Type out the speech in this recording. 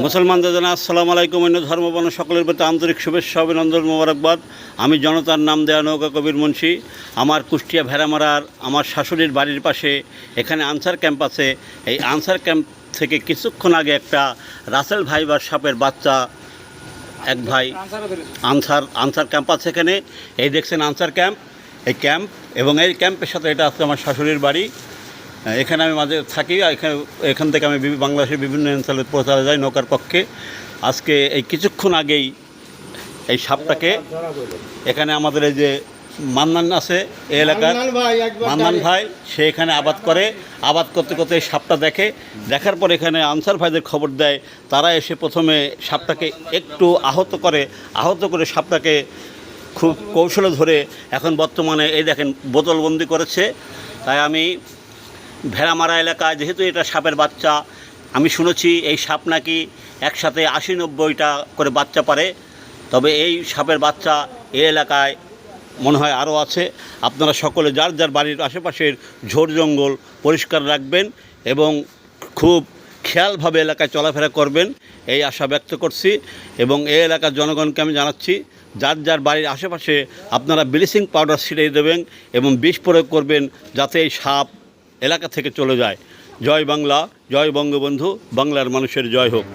মুসলমানদের জানা আসসালামু আলাইকুম। অন্য ধর্মবর্ণ সকলের প্রতি আন্তরিক শুভেচ্ছা, অভিনন্দন, মোবারকবাদ। আমি জনতার নাম দেয়া নৌকা কবির মুন্সি। আমার কুষ্টিয়া ভেড়ামারার, আমার শাশুড়ির বাড়ির পাশে এখানে আনসার ক্যাম্প আছে। এই আনসার ক্যাম্প থেকে কিছুক্ষণ আগে একটা রাসেল ভাইবার সাপের বাচ্চা, এক ভাই আনসার আনসার ক্যাম্প আছে এখানে। এই দেখছেন আনসার ক্যাম্প। এই ক্যাম্প এবং এই ক্যাম্পের সাথে এটা আছে আমার শাশুড়ির বাড়ি। এখানে আমি মাঝে থাকি আর এখানে এখান থেকে আমি বাংলাদেশের বিভিন্ন অঞ্চলে প্রচারে যাই নৌকার পক্ষে। আজকে এই কিছুক্ষণ আগেই এই সাপটাকে এখানে আমাদের এই যে মান্নান আছে এই এলাকার মান্নান ভাই সে এখানে আবাদ করে আবাদ করতে করতে এই সাপটা দেখে। দেখার পর এখানে আনসার ভাইদের খবর দেয় তারা এসে প্রথমে সাপটাকে একটু আহত করে আহত করে সাপটাকে খুব কৌশলে ধরে এখন বর্তমানে এই দেখেন বোতলবন্দি করেছে। তাই আমি ভেড়ামারা এলাকায় যেহেতু এটা সাপের বাচ্চা, আমি শুনেছি এই সাপ নাকি একসাথে আশি নব্বইটা করে বাচ্চা পারে। তবে এই সাপের বাচ্চা এই এলাকায় মনে হয় আরও আছে। আপনারা সকলে যার যার বাড়ির আশেপাশের ঝোড় জঙ্গল পরিষ্কার রাখবেন এবং খুব খেয়ালভাবে এলাকায় চলাফেরা করবেন, এই আশা ব্যক্ত করছি। এবং এই এলাকার জনগণকে আমি জানাচ্ছি, যার যার বাড়ির আশেপাশে আপনারা ব্লিচিং পাউডার ছিটিয়ে দেবেন এবং বিষ প্রয়োগ করবেন যাতে এই সাপ এলাকা থেকে চলে যায়। জয় বাংলা জয় বঙ্গবন্ধু বাংলার মানুষের জয় হোক।